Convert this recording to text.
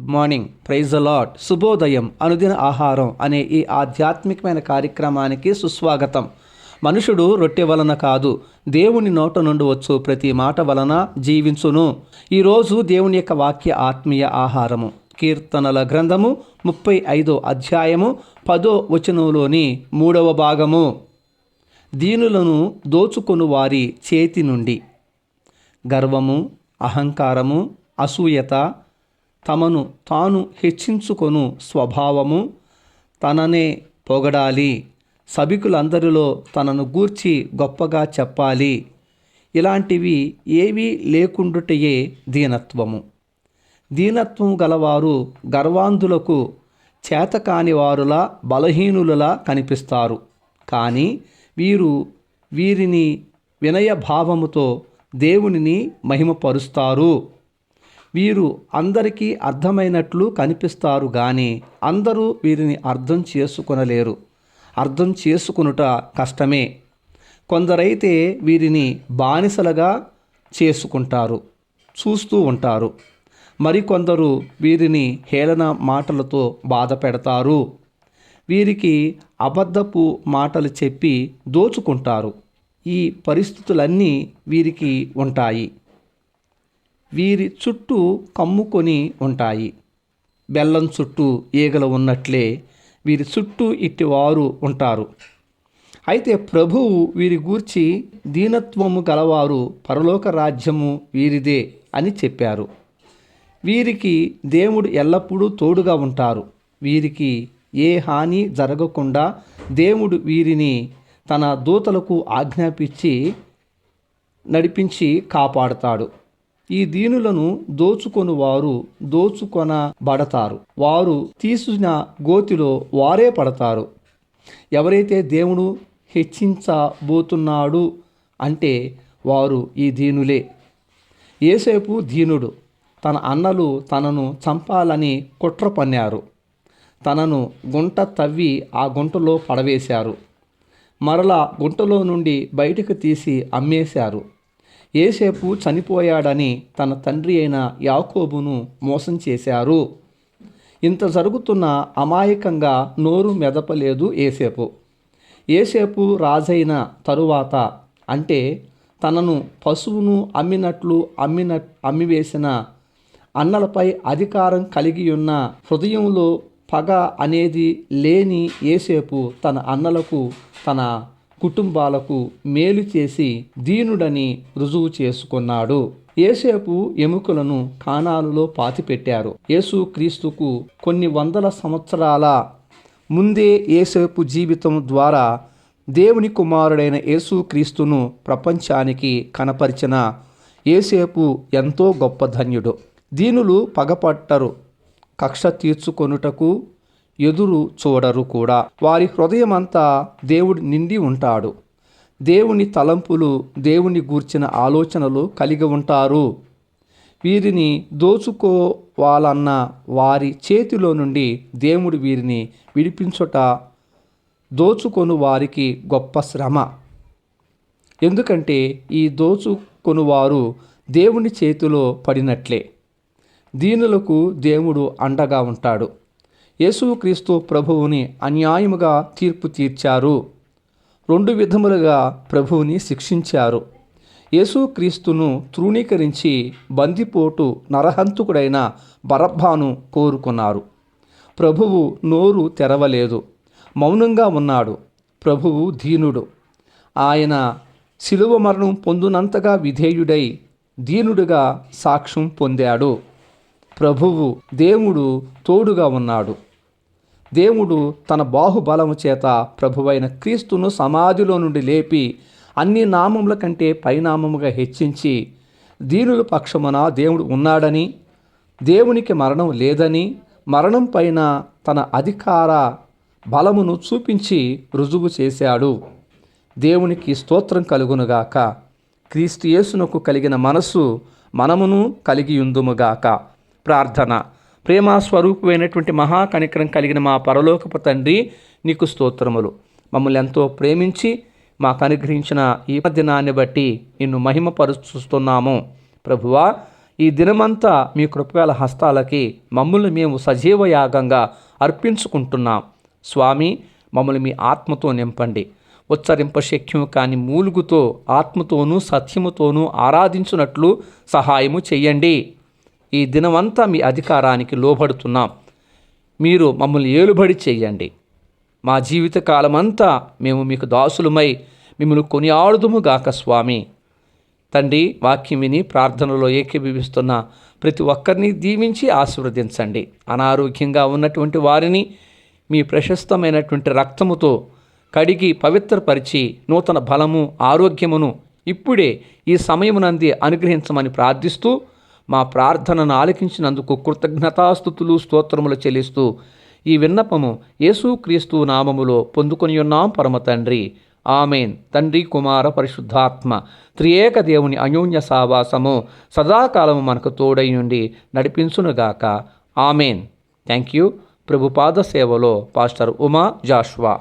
Good morning praise allot శుభోదయం అనుదిన ఆహారం అనే ఈ ఆధ్యాత్మికమైన కార్యక్రమానికి సుస్వాగతం. మనుషుడు రొట్టె వలన కాదు దేవుని నోట నుండి వచ్చు ప్రతి మాట వలన జీవించును. ఈరోజు దేవుని యొక్క వాక్య ఆత్మీయ ఆహారము. కీర్తనల గ్రంథము ముప్పై ఐదో అధ్యాయము పదో వచనంలోని మూడవ భాగము. దీనులను దోచుకొను వారి చేతి నుండి. గర్వము అహంకారము అసూయత తమను తాను హెచ్చించుకొను స్వభావము తననే పొగడాలి. సభికులందరిలో తనను గూర్చి గొప్పగా చెప్పాలి. ఇలాంటివి ఏవీ లేకుండుటయే దీనత్వము. దీనత్వం గలవారు గర్వాంధులకు చేతకాని వారులా బలహీనులలా కనిపిస్తారు. కానీ వీరు వీరిని వినయ భావముతో దేవునిని మహిమపరుస్తారు. వీరు అందరికీ అర్థమైనట్లు కనిపిస్తారు కానీ అందరూ వీరిని అర్థం చేసుకొనలేరు. అర్థం చేసుకునుట కష్టమే. కొందరైతే వీరిని బానిసలుగా చేసుకుంటారు చూస్తూ ఉంటారు. మరికొందరు వీరిని హేళన మాటలతో బాధ పెడతారు వీరికి అబద్ధపు మాటలు చెప్పి దోచుకుంటారు. ఈ పరిస్థితులన్నీ వీరికి ఉంటాయి. వీరి చుట్టూ కమ్ముకొని ఉంటాయి. బెల్లం చుట్టూ ఈగలు ఉన్నట్లే వీరి చుట్టూ ఇట్టివారు ఉంటారు. అయితే ప్రభువు వీరి గూర్చి దీనత్వము గలవారు పరలోక రాజ్యము వీరిదే అని చెప్పారు. వీరికి దేవుడు ఎల్లప్పుడూ తోడుగా ఉంటారు. వీరికి ఏ హాని జరగకుండా దేవుడు వీరిని తన దూతలకు ఆజ్ఞాపించి నడిపించి కాపాడతాడు. ఈ దీనులను దోచుకొని వారు దోచుకొనబడతారు. వారు తీసిన గోతిలో వారే పడతారు. ఎవరైతే దేవుడు హెచ్చించబోతున్నాడు అంటే వారు ఈ దీనులే. ఏసేపు దీనుడు. తన అన్నలు తనను చంపాలని కుట్ర పన్నారు తనను గుంట తవ్వి ఆ గుంటలో పడవేశారు. మరలా గుంటలో నుండి బయటకు తీసి అమ్మేశారు. ఏసేపు చనిపోయాడని తన తండ్రి అయిన యాకోబును మోసం చేశారు. ఇంత జరుగుతున్న అమాయకంగా నోరు మెదపలేదు ఏసేపు ఏసేపు రాజైన తరువాత అంటే తనను పశువును అమ్మినట్లు అమ్మిన అమ్మివేసిన అన్నలపై అధికారం కలిగి ఉన్న హృదయంలో పగ అనేది లేని ఏసేపు తన అన్నలకు తన కుటుంబాలకు మేలు చేసి దీనుడని రుజువు చేసుకున్నాడు. ఏసేపు ఎముకలను కానాలులో పాతిపెట్టారు. యేసు క్రీస్తుకు కొన్ని వందల సంవత్సరాల ముందే ఏసేపు జీవితం ద్వారా దేవుని కుమారుడైన యేసు క్రీస్తును ప్రపంచానికి కనపరిచిన ఏసేపు ఎంతో గొప్ప ధన్యుడు. దీనులు పగపట్టరు. కక్ష తీర్చుకొనుటకు ఎదురు చూడరు కూడా. వారి హృదయమంతా దేవుడు నిండి ఉంటాడు. దేవుని తలంపులు దేవుని గూర్చిన ఆలోచనలు కలిగి ఉంటారు. వీరిని దోచుకోవాలన్న వారి చేతిలో నుండి దేవుడు వీరిని విడిపించుట దోచుకొను వారికి గొప్ప శ్రమ. ఎందుకంటే ఈ దోచుకొనువారు దేవుని చేతిలో పడినట్లే. దీనులకు దేవుడు అండగా ఉంటాడు. యేసుక్రీస్తు ప్రభువుని అన్యాయముగా తీర్పు తీర్చారు. రెండు విధములుగా ప్రభువుని శిక్షించారు. యేసుక్రీస్తును తృణీకరించి బందిపోటు నరహంతుకుడైన బరబ్బాను కోరుకున్నారు. ప్రభువు నోరు తెరవలేదు. మౌనంగా ఉన్నాడు. ప్రభువు దీనుడు. ఆయన శిలువ మరణం పొందునంతగా విధేయుడై దీనుడుగా సాక్ష్యం పొందాడు. ప్రభువు దేవుడు తోడుగా ఉన్నాడు. దేవుడు తన బాహుబలము చేత ప్రభువైన క్రీస్తును సమాధిలో నుండి లేపి అన్ని నామముల కంటే పైనామముగా హెచ్చించి దీనుల పక్షమున దేవుడు ఉన్నాడని దేవునికి మరణం లేదని మరణం పైన తన అధికార బలమును చూపించి రుజువు చేశాడు. దేవునికి స్తోత్రం కలుగునుగాక. క్రీస్తు యేసునకు కలిగిన మనస్సు మనమును కలిగియుందుముగాక. ప్రార్థన. ప్రేమ స్వరూపమైనటువంటి మహాకనికరం కలిగిన మా పరలోకపు తండ్రి నీకు స్తోత్రములు. మమ్మల్ని ఎంతో ప్రేమించి మాకు అనుగ్రహించిన ఈ దినాన్ని బట్టి నిన్ను మహిమపరుస్తున్నాము ప్రభువా ఈ దినమంతా మీ కృపగల హస్తాలకి మమ్మల్ని మేము సజీవ యాగంగా అర్పించుకుంటున్నాం. స్వామి మమ్మల్ని మీ ఆత్మతో నింపండి. ఉచ్చరింప శక్యం కాని మూలుగుతో ఆత్మతోనూ సత్యముతోనూ ఆరాధించున్నట్లు సహాయము చెయ్యండి. ఈ దినమంతా మీ అధికారానికి లోబడుతున్నాం. మీరు మమ్మల్ని ఏలుబడి చెయ్యండి మా జీవిత కాలమంతా మేము మీకు దాసులమై మిమ్మల్ని కొనియాడుదుముగాక స్వామి. తండ్రి వాక్యం విని ప్రార్థనలో ఏకీభవిస్తున్న ప్రతి ఒక్కరిని దీవించి ఆశీర్వదించండి. అనారోగ్యంగా ఉన్నటువంటి వారిని మీ ప్రశస్తమైనటువంటి రక్తముతో కడిగి పవిత్రపరిచి నూతన బలము ఆరోగ్యమును ఇప్పుడే ఈ సమయమునంది అనుగ్రహించమని ప్రార్థిస్తూ మా ప్రార్థనను ఆలకించినందుకు కృతజ్ఞతాస్థుతులు స్తోత్రములు చెల్లిస్తూ ఈ విన్నపము యేసుక్రీస్తు నామములో పొందుకొని ఉన్నాం పరమ తండ్రి. ఆమెన్. తండ్రి కుమార పరిశుద్ధాత్మ త్రియేక దేవుని అన్యోన్య సావాసము సదాకాలము మనకు తోడైయుండి నడిపించునుగాక. ఆమెన్. Thank you. ప్రభుపాద సేవలో పాస్టర్ ఉమా జాష్వా.